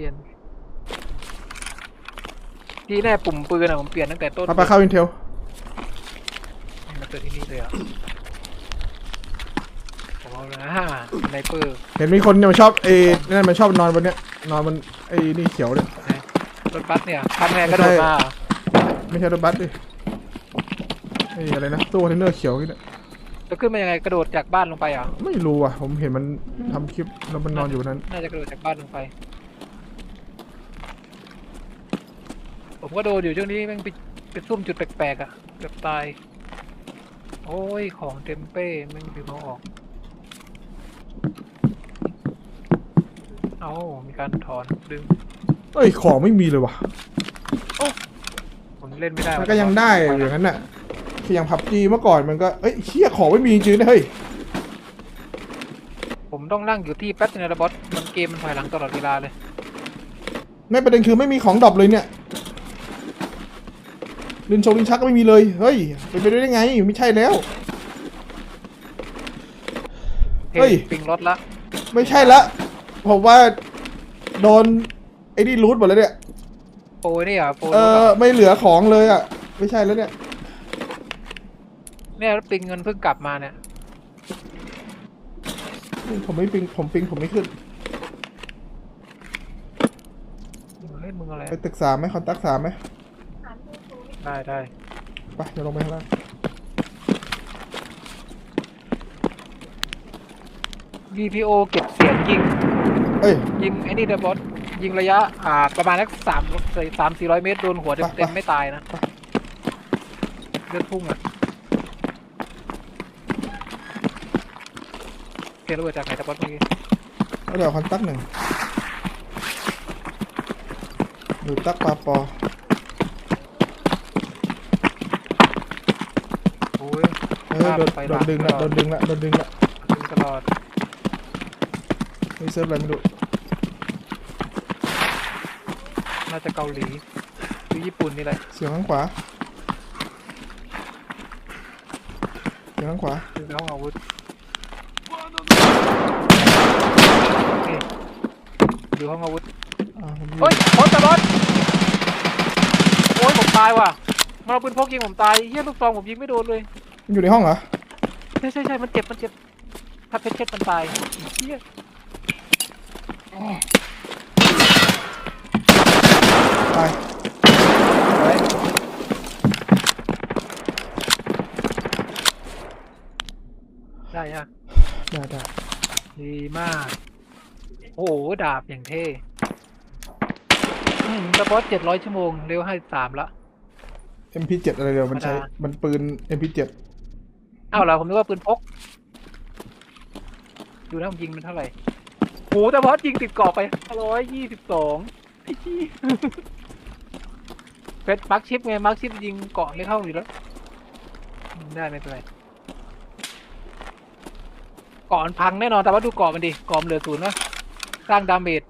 ลี่ยนที่แน่ปุ่มปืนอะผมเปลี่ยนตั้งแต่ต้นไปไปเข้าอินเทลมาเจอที่นี่เลยอะผมเอาเลยนะไนเปอร์เห็นมีคนเนี่ยมันชอบเอ้นั่นมันชอบนอนบนเนี้ยนอนบนไอ้นี่เขียวเนี่ยรถบัสเนี่ยคันแม่กระโดดมาเหรอไม่ใช่รถบัสดิไอ้อะไรนะตู้คอนเทนเนอร์เขียวนี่เนี่ยจะขึ้นมายังไงกระโดดจากบ้านลงไปเหรอะไม่รู้อะผมเห็นมันทำคลิปแล้วมันนอนอยู่นั้น น่าจะกระโดดจากบ้านลงไป ผมก็โดนอยู่ช่วงนี้แม่งไปไปซุ่มจุดแปลกๆอะเกือบตาย โอ้ยของเต็มเป้แม่งดึงเอาออก เอามีการถอนดึงเอ้ยของไม่มีเลยว่ะผมเล่นไม่ได้มันก็ยังได้อย่างนั้นน่ะคืออย่างพับจีเมื่อก่อนมันก็เอ้ยเชี่ยของไม่มีจริงๆนะเฮ้ยผมต้องนั่งอยู่ที่แป๊บนึงนะบอสมันเกมมันถอยหลังตลอดเวลาเลยในประเด็นคือไม่มีของดรอปเลยเนี่ย ลินชงลินชักก็ไม่มีเลย เฮ้ยเป็นไปได้ไง ไม่ใช่แล้ว เฮ้ยปิงรถละไม่ใช่ละ ผมว่าโดนไอ้นี่รูทหมดแล้วเนี่ย โปรนี่เหรอะโปรเอรถอเหรอไม่เหลือของเลยอะ ไม่ใช่แล้วเนี่ย เนี่ยปิงเงินเพิ่งกลับมาเนี่ยผมไม่ปิง ผมปิงผมไม่ขึ้นเล่นมึงอะไรไปตึกสามไหมคอนตักสามไหม ได้ได้ไปเดี๋ยวลงไปข้างล่างดีพีโอเก็บเสียงยิง เอ้ย ยิงไอ้นี่เดบอสยิงระยะ อ่า ประมาณสักสามสามสี่ร้อยเมตร โดนหัวเต็มเต็มๆไม่ตายนะเลือดพุ่งอะเกระเบิดจากไหนเดบอสเมื่อกี้แล้วเดี๋ยวคอนตักหนึ่งดูตักปลาปอโอ้ย เออโดนไปโดหลันงดึงละโดนดึงละโดนดึงละยิงตลอดนี่เซิร์ฟอะไรไม่รู้น่าจะเกาหลีหรือญี่ปุ่นนี่แหละเสียงข้างขวาเสียงข้างขวาคือห้องอาวุธนี่ดูห้องอาวุธอ่าผมอยู่เฮ้ยบอสจะบอสโอ้ยผมตายว่ะมันเอาปืนพกยิงผมตายเฮียลูกซองผมยิงไม่โดนเลยมัน อยู่ในห้องเหรอ ใช่ใช่ใช่มันเจ็บ มันเจ็บ ถ้าเพชรเพชรมันตายเฮียตายเฮ้ยได้ยังได้ได้ดีมาก โอ้โห ดาบอย่างเท่อืมสปอตเจ็ดร้อยชั่วโมง เร็วห้าสามละเอ็มพีเจ็ดอะไรเดี๋ยวมันใช้ธรรมดามันปืนเเอ้าวเหรอผมนึกว่าปืนพก ดูนะผมยิงมันเท่าไหร่โหแต่พอยิงติดเกาะไปร้อยยี่สิบสองเพชรมาร์คชิปไงมาร์คชิปยิงเกาะไม่เข้าอยู่แล้ว ได้ไม่เป็นไรเกาะมันพังแน่นอนแต่ว่าดูเกาะมันดิเกาะเหลือศูนย์นะสร้างดาเมจ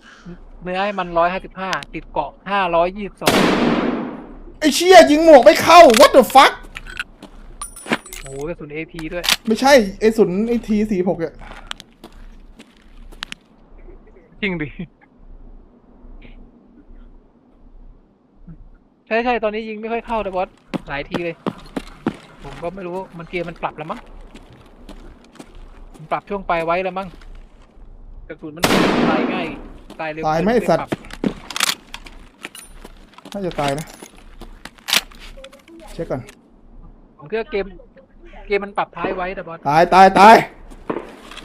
เนื้อให้มันร้อยห้าสิบห้าติดเกาะห้าร้อยยี่สิบสองไอเชี่ยยิงหมวกไม่เข้า what the fuck หกระสุนเอพีด้วย ไม่ใช่ไอศูนย์ไอทีสี่หกเนี่ยจริงดิ ใช่ใช่ตอนนี้ยิงไม่ค่อยเข้าแต่บอสหลายทีเลย ผมก็ไม่รู้มันเกมมันปรับแล้วมั้งมันปรับช่วงปลายไว้แล้วมั้งกระสุนมันตายง่ายตายเร็วตายไหมเกิไอ้นสัตว์ปรับน่าจะตายนะ เช็คก่อน ผมคิดว่าเกม เกมมันปรับท้ายไว้แต่บอส ตายตายตาย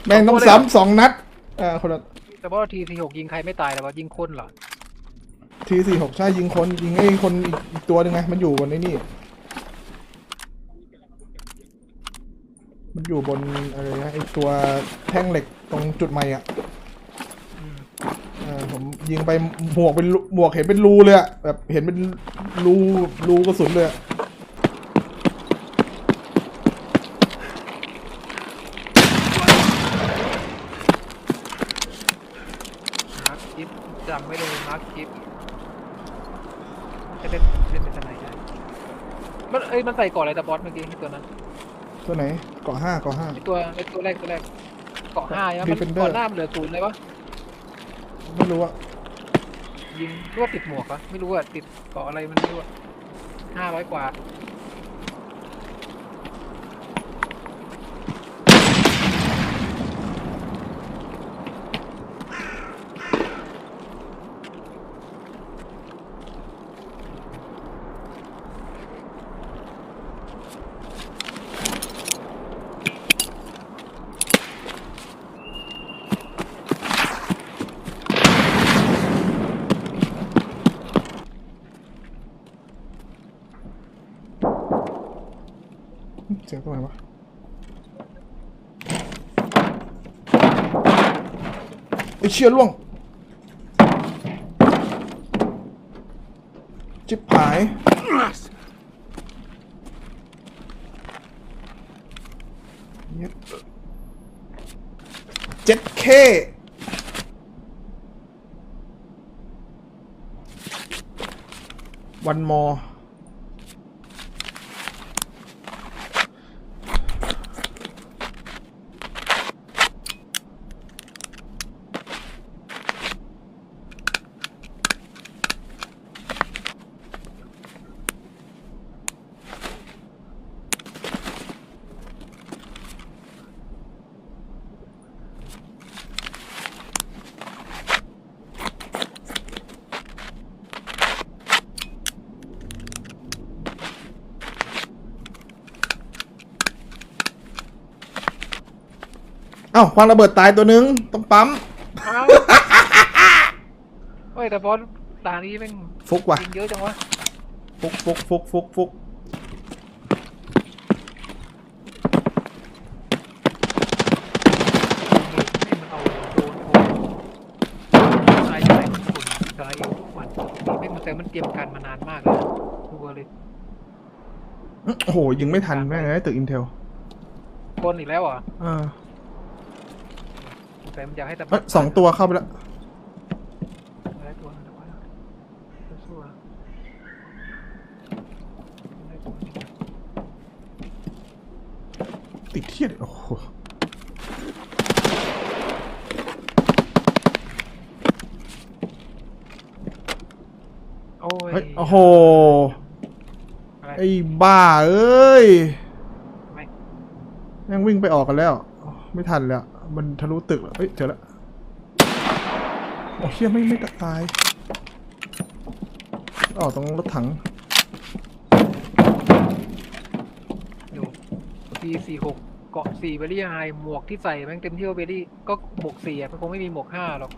แม่งต้องซ้ำสองนัดเอ่าคนละแต่บอสทีสี่หกยิงใครไม่ตายแต่บอสยิงคนเหรอ ทีสี่หกใช่ยิงคนยิงไอ้คนอีกอีกตัวหนึ่งไงมันอยู่บนไอ้นี่ มันอยู่บนอะไรนะไอ้ตัวแท่งเหล็กตรงจุดใหม่อะอืมเออผมยิงไปหมวกเป็นรูหมวกเห็นเป็นรูเลยอะแบบเห็นเป็นรูรูกระสุนเลยอะ มาร์คชิปจำไม่เลยมาร์คชิปจะเล่นเล่นเป็นทนายได้มันเอ้ยมันใส่ก่อนอะไรแต่บอสเมื่อกี้ตัวนั้นตัวไหนเกาะห้าเกาะห้า ไอตัวไอตัวแรกตัวแรกเกาะห้าใช่ไหมมัน Defender ก่อนหน้ามันเหลือศูนย์เลยวะไม่รู้อะยิงรู้ว่าติดหมวกเหรอไม่รู้อะติดเกาะอะไรมันไม่รู้ห้าร้อยกว่า รงไหนวะไอเชี่ยล่วง จิบหาย เจ็ดเควันมอเอ้าควางระเบิดตายตัวนึงต้องปั๊มเอ้าเฮ้ยแต่บอสตานี้แม่งฟุกว่ะยิงเยอะจังวะฟุกฟุกฟุกฟุกฟุกให้มันเอาโดนโอนสายใหญ่มันขุนสายอยู่ทุกวันนี่ไม่มันแต่มันเตรียมการมานานมากเลยดูเลยอื้อโอ้โหยิงไม่ทันแม่งไอ้ตึกอินเทลคนอีกแล้วเหรอะอ่า แต่มันอยากให้ตะเอ้ยสองตัวเข้าไปแล้วได้ตัวนึงแต่ว่าสู้ๆนะได้ตัวนึงติดเทียดโอ้โหโอ้ยเฮ้ยโอ้โหอะไรไอ้บ้าเอ้ยไม่แม่งวิ่งไปออกกันแล้ว ไม่ทันแล้ว มันทะลุตึกแล้วเฮ้ยเจอแล้วโอ้เชี่ยไม่ไม่ตายออกตรงรถถังอยู่ปีสี่หกเกาะสี่เบลลี่ไฮหมวกที่ใส่แม่งเต็มที่ว่าเบลลี่ก็หมวกสี่อะมันคงไม่มีหมวกห้าหรอก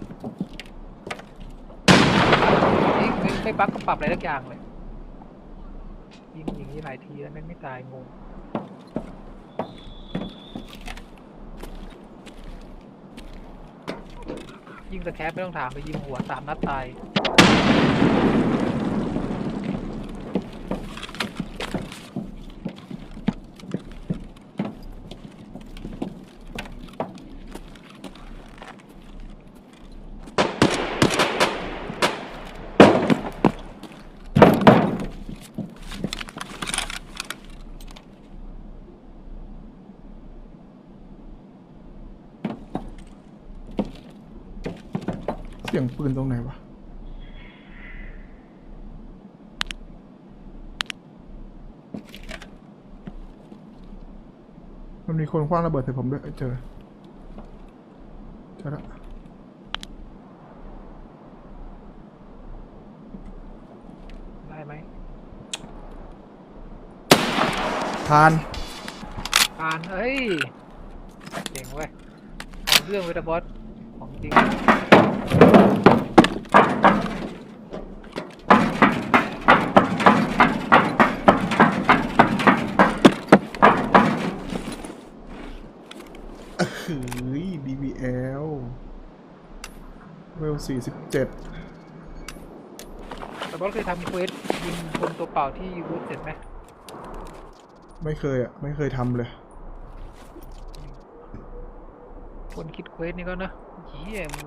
นี่ไม่ไม่บั๊กก็ปรับอะไรทุกอย่างเลยยิงอย่างนี้หลายทีแล้วแม่งไม่ตายงง ยิงสแคปไม่ต้องถามไปยิงหัวสามนัดตาย สียงปืนตรงไหนวะมันมีคนคว้างระเบิดใส่ผมด้วยเอ้ยเจอเจอแล้วได้ไหมทานผ่านเฮ้ยเก่งเว้ยเอาเรื่องเวทบอสของจริง เฮ้ย DBL เวลสี่สิบเจ็ดแต่บอสเคยทำเควสยิงคนตัวเปล่าที่ยูเสร็จไหมไม่เคยอะ ไม่เคยทำเลย คนคิดเควสนี่ก็นะเหี้ยมึง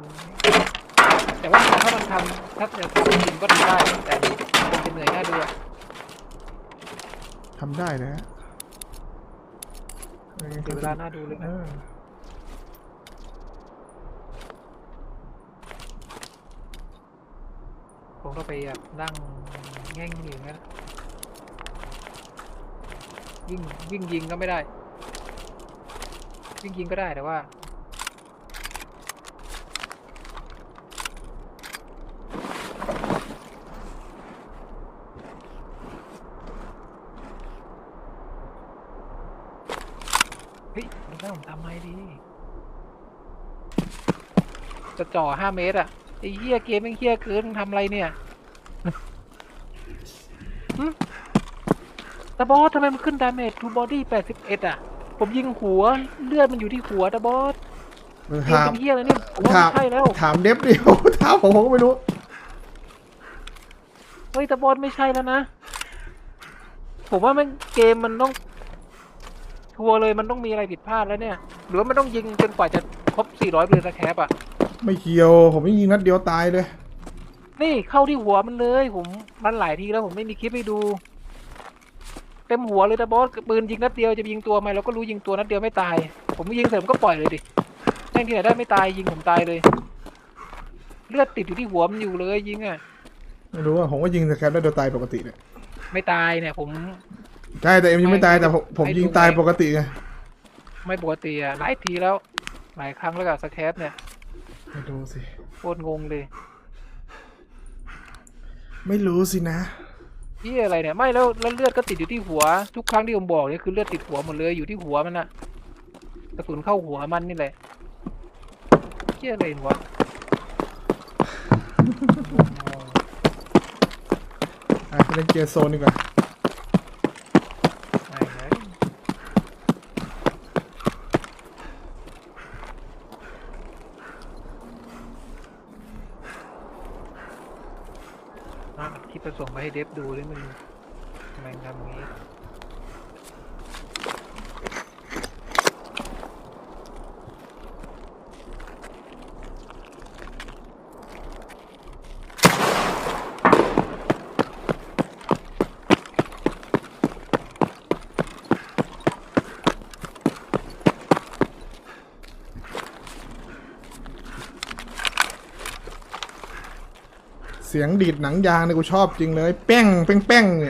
แต่ว่าถ้ามันทำถ้าจะทำจริงก็ทำได้นะแต่มันจะเหนื่อยน่าดูอะทำได้นะเสียเวลาน่าดูเลยเอนะ อ ผมต้องไปแบบนั่งแง่งอยู่งั้นวิ่งวิ่งยิงก็ไม่ได้ วิ่งยิงก็ได้แต่ว่าเฮ้ยมันได้ผมทำไมดี จะจ่อห้าเมตรอะ ไอ้เหี้ยเกมแม่งเหี้ยเกินมึงทำอะไรเนี่ยหึตาบอสทำไมมันขึ้นดาเมจทูบอดี้แปดสิบเอ็ดอะ ผมยิงหัวเลือดมันอยู่ที่หัวตาบอสเกมถาม เป็นเหี้ยอะไรเนี่ยผมว่าถามไม่ใช่แล้ว ถามเดฟเดียว ถามผมผมก็ไม่รู้ เฮ้ยตาบอสไม่ใช่แล้วนะ ผมว่ามันเกมมันต้อง ทัวร์เลยมันต้องมีอะไรผิดพลาดแล้วเนี่ย หรือว่ามันต้องยิงจนกว่าจะครบ 400เบลสแคปอะ ไม่เกี่ยว ผมไม่ยิงนัดเดียวตายเลย นี่เข้าที่หัวมันเลยผมมันหลายทีแล้วผมไม่มีคลิปให้ดู เต็มหัวเลยตาบอสปืนยิงนัดเดียวจะยิงตัวไหมเราก็รู้ยิงตัวนัดเดียวไม่ตาย ผมยิงเสร็จผมก็ปล่อยเลยดิแม่งที่ไหนได้ไม่ตายยิงผมตายเลย เลือดติดอยู่ที่หัวมันอยู่เลยยิงอะไม่รู้ว่าผมก็ยิงสแคปได้เดียวตายปกติเนี่ยไม่ตายเนี่ยผมใช่แต่เอ็มยังไม่ตายแต่ผมผมให้ดูยิงตายไงปกติไงไม่ปกติอะหลายทีแล้วหลายครั้งแล้วกับสแคปเนี่ย ไม่รู้สิ โคตรงงเลยไม่รู้สินะพี่อะไรเนี่ยไม่แล้วแล้วเลือดก็ติดอยู่ที่หัว ทุกครั้งที่ผมบอกเนี่ยคือเลือดติดหัวหมดเลยอยู่ที่หัวมันอะกระสุนเข้าหัวมันนี่แหละพี่อะไรวะอะไปเล่นเกียร์โซนดีกว่า ไม่ไม่อะที่ประส่งมา ให้เดฟดูเลยมันทำไมทำงี้ เสียงดีดหนังยางเนี่ยกูชอบจริงเลย แป้งแป้งแป้งเนี่ย